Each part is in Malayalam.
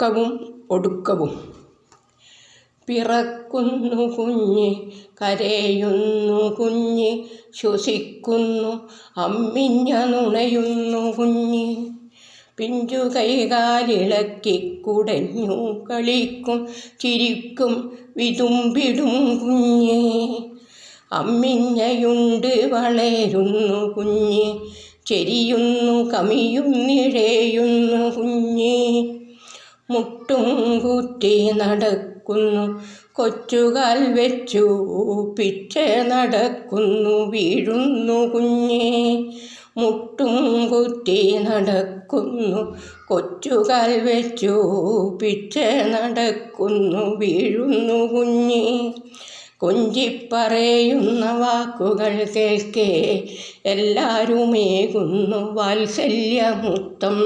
തുടക്കവും ഒടുക്കവും. പിറക്കുന്നു കുഞ്ഞ് കരയുന്നു കുഞ്ഞ് ശ്വസിക്കുന്നു അമ്മിഞ്ഞ നുണയുന്നു കുഞ്ഞ്. പിഞ്ചു കൈകാലിളക്കി കുടഞ്ഞു കളിക്കും ചിരിക്കും വിതുമ്പിടും കുഞ്ഞ്. അമ്മിഞ്ഞയുണ്ട് വളരുന്നു കുഞ്ഞ് ചെരിയുന്നു കമിയും നിഴയുന്നു കുഞ്ഞ്. മുട്ടും കൂറ്റി നടക്കുന്നു. കൊച്ചുകാൽ വെച്ചു പിച്ച നടക്കുന്നു. വീഴുന്നു കുഞ്ഞേ. മുട്ടും കൂറ്റി നടക്കുന്നു. കൊച്ചുകാൽ വെച്ചു പിച്ച നടക്കുന്നു. വീഴുന്നു കുഞ്ഞേ. കൊഞ്ചിപ്പറയുന്ന വാക്കുകൾ കേൾക്കേ. എല്ലാരുമേകുന്നു വാത്സല്യമുത്തം.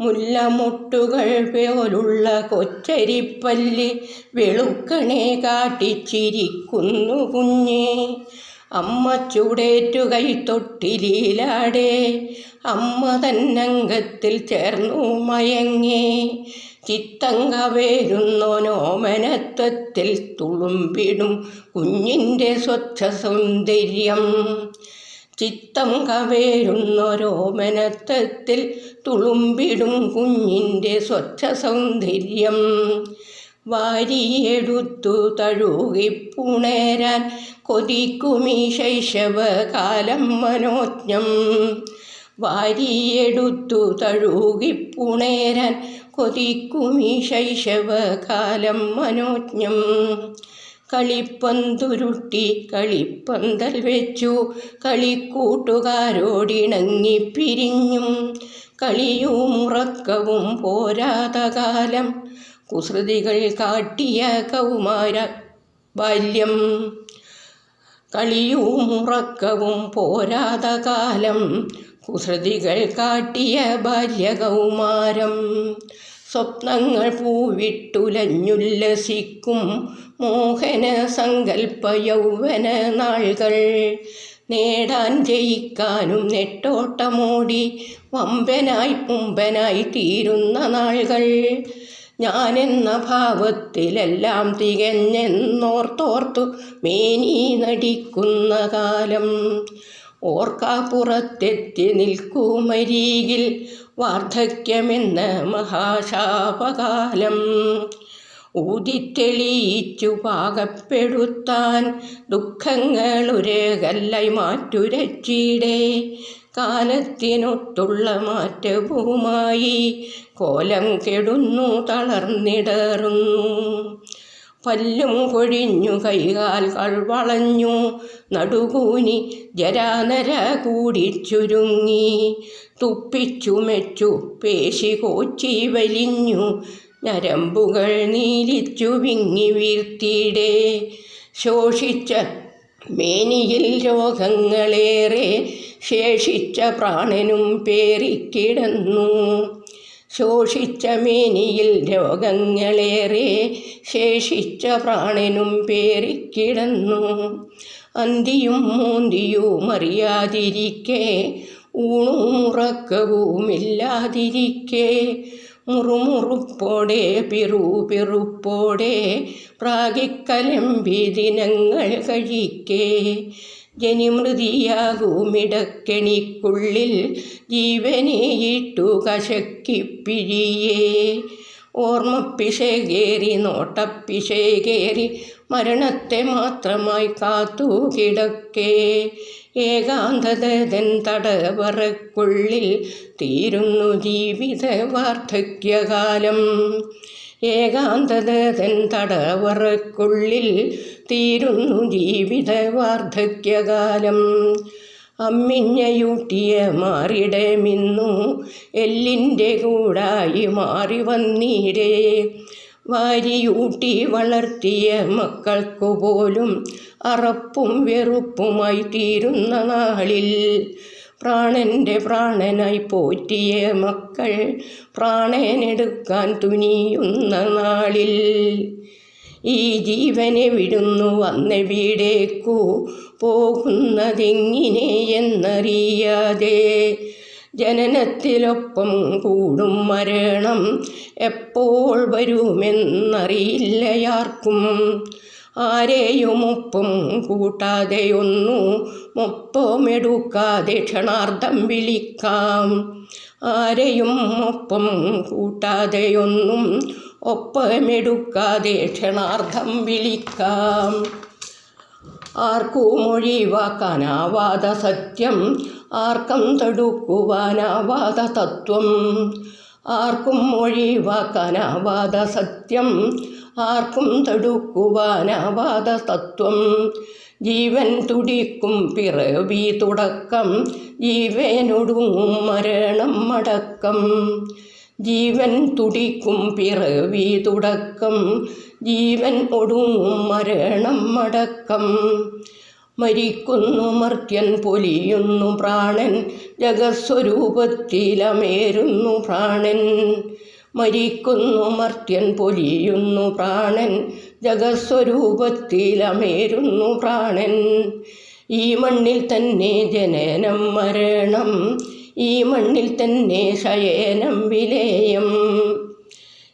മുല്ലമുട്ടുകൾ പോലുള്ള കൊച്ചരിപ്പല്ല് വെളുക്കണേ കാട്ടിച്ചിരിക്കുന്നു കുഞ്ഞേ. അമ്മ ചൂടേറ്റു കൈ തൊട്ടിലീലാടേ അമ്മ തന്നംഗത്തിൽ ചേർന്നു മയങ്ങേ. ചിത്തം കവേരുന്നോനോമനത്വത്തിൽ തുളുമ്പിടും കുഞ്ഞിന്റെ സ്വച്ഛ സൗന്ദര്യം. ചിത്തം കവേരുന്നൊരോമനത്വത്തിൽ തുളുമ്പിടും കുഞ്ഞിന്റെ സ്വച്ഛ സൗന്ദര്യം. വാരിയെടുത്തു തഴുകിപ്പുണരാൻ കൊതിക്കുമീ ശൈശവകാലം മനോജ്ഞം. വാരിയെടുത്തു തഴുകിപ്പുണരാൻ കൊതിക്കുമീ ശൈശവകാലം മനോജ്ഞം. കളിപ്പന്തുരുട്ടി കളിപ്പന്തൽ വെച്ചു. കളിക്കൂട്ടുകാരോടിണങ്ങി പിരിഞ്ഞും കളിയും ഉറക്കവും പോരാത കാലം കുസൃതികൾ കാട്ടിയ കൗമാര ബാല്യം. കളിയും ഉറക്കവും പോരാത കാലം കുസൃതികൾ കാട്ടിയ ബാല്യകൗമാരം. സ്വപ്നങ്ങൾ പൂവിട്ടുലഞ്ഞുല്ലസിക്കും മോഹന സങ്കൽപ്പ യൗവന നാളുകൾ. നേടാൻ ജയിക്കാനും നെട്ടോട്ടമോടി വമ്പനായി പുമ്പനായി തീരുന്ന നാളുകൾ. ഞാനെന്ന ഭാവത്തിലെല്ലാം തികഞ്ഞെന്നോർത്തോർത്തു മേനി നടിക്കുന്ന കാലം. ഓർക്കാപ്പുറത്തെത്തി നിൽക്കുമരീകിൽ വാർദ്ധക്യമെന്ന മഹാശാപകാലം. ഊതിത്തെളിയിച്ചു പാകപ്പെടുത്താൻ ദുഃഖങ്ങളുരകല്ലായി മാറ്റുരച്ചിടേ. കാലത്തിനൊത്തുള്ള മാറ്റവുമായി കോലം കെടുന്നു തളർന്നിടറുന്നു. പല്ലും കൊഴിഞ്ഞു കൈകാൽകൾ വളഞ്ഞു നടുകൂനി ജരാനര കൂടി ചുരുങ്ങി തുപ്പിച്ചു മെച്ചു പേശി കോച്ചി വലിഞ്ഞു. ഞരമ്പുകൾ നീലിച്ചു വിങ്ങി വീർത്തിയിടെ. ശോഷിച്ച മേനിയിൽ രോഗങ്ങളേറെ ശേഷിച്ച പ്രാണനും പേറിക്കിടന്നു. ശോഷിച്ച മേനിയിൽ രോഗങ്ങളേറെ ശേഷിച്ച പ്രാണനും പേറിക്കിടന്നു. അന്തിയും മൂന്തിയും അറിയാതിരിക്കെ ഊണും ഉറക്കവുമില്ലാതിരിക്കെ മുറുമുറുപ്പോടെ പിറു പിറുപ്പോടെ പ്രാഗിക്കലമ്പി ദിനങ്ങൾ കഴിക്കേ. ജനിമൃതിയാകുമിടക്കെണിക്കുള്ളിൽ ജീവനെയിട്ടു കശക്കിപ്പിഴിയേ ഓർമ്മപ്പിശകേറി നോട്ടപ്പിശകേറി മരണത്തെ മാത്രമായി കാത്തു കിടക്കേ. ഏകാന്തതൻ തടവറക്കുള്ളിൽ തീരുന്നു ജീവിത വാർദ്ധക്യകാലം ഏകാന്തതൻ തടവറക്കുള്ളിൽ തീരുന്നു ജീവിത വാർദ്ധക്യകാലം അമ്മിഞ്ഞയൂട്ടിയ മാറിടമിന്നു എല്ലിന്റെ കൂടായി മാറി വന്നീരേ വാരിയൂട്ടി വളർത്തിയ മക്കൾക്കു പോലും അറപ്പും വെറുപ്പുമായി തീരുന്ന നാളിൽ പ്രാണന്റെ പ്രാണനായി പോറ്റിയ മക്കൾ പ്രാണനെടുക്കാൻ തുനിയുന്ന നാളിൽ ഈ ജീവനെ വിടുന്നു വന്നെവിടേക്കു പോകുന്നതെങ്ങിനെ എന്നറിയാതെ ജനനത്തിലൊപ്പം കൂടും മരണം എപ്പോൾ വരുമെന്നറിയില്ലയാർക്കും ആരെയുമൊപ്പം കൂട്ടാതെയൊന്നു മൊപ്പമെടുക്കാതെ ക്ഷണാർത്ഥം വിളിക്കാം. ആരെയും ഒപ്പം കൂട്ടാതെയൊന്നും ഒപ്പമെടുക്കാതെ ക്ഷണാർത്ഥം വിളിക്കാം. ആർക്കും ഒഴിവാക്കാനാവാത സത്യം ആർക്കും തടുക്കുവാനാവാത തത്വം. ആർക്കും ഒഴിവാക്കാനാവാത സത്യം ആർക്കും തടുക്കുവാനാവാത തത്വം. ജീവൻ തുടിക്കും പിറവി തുടക്കം ജീവനൊടുങ്ങും മരണം മടക്കം ജീവൻ തുടിക്കും പിറവി തുടക്കം ജീവൻ ഒടുങ്ങും മരണം അടക്കം. മരിക്കുന്നു മർത്യൻ പൊലിയുന്നു പ്രാണൻ ജഗസ്വരൂപത്തിലമേരുന്നു പ്രാണൻ. മരിക്കുന്നു മർത്യൻ പൊലിയുന്നു പ്രാണൻ ജഗസ്വരൂപത്തിലമേരുന്നു പ്രാണൻ. ഈ മണ്ണിൽ തന്നെ ജനനം മരണം ഈ മണ്ണിൽ തന്നെ ശയനം വിലേയം.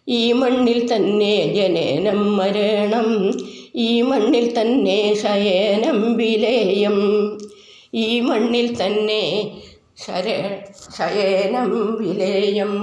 ഈ മണ്ണിൽ തന്നെ ജനനം മരണം ഈ മണ്ണിൽ തന്നെ ശയനം വിലയം ഈ മണ്ണിൽ തന്നെ ശര ശയനം വിലയം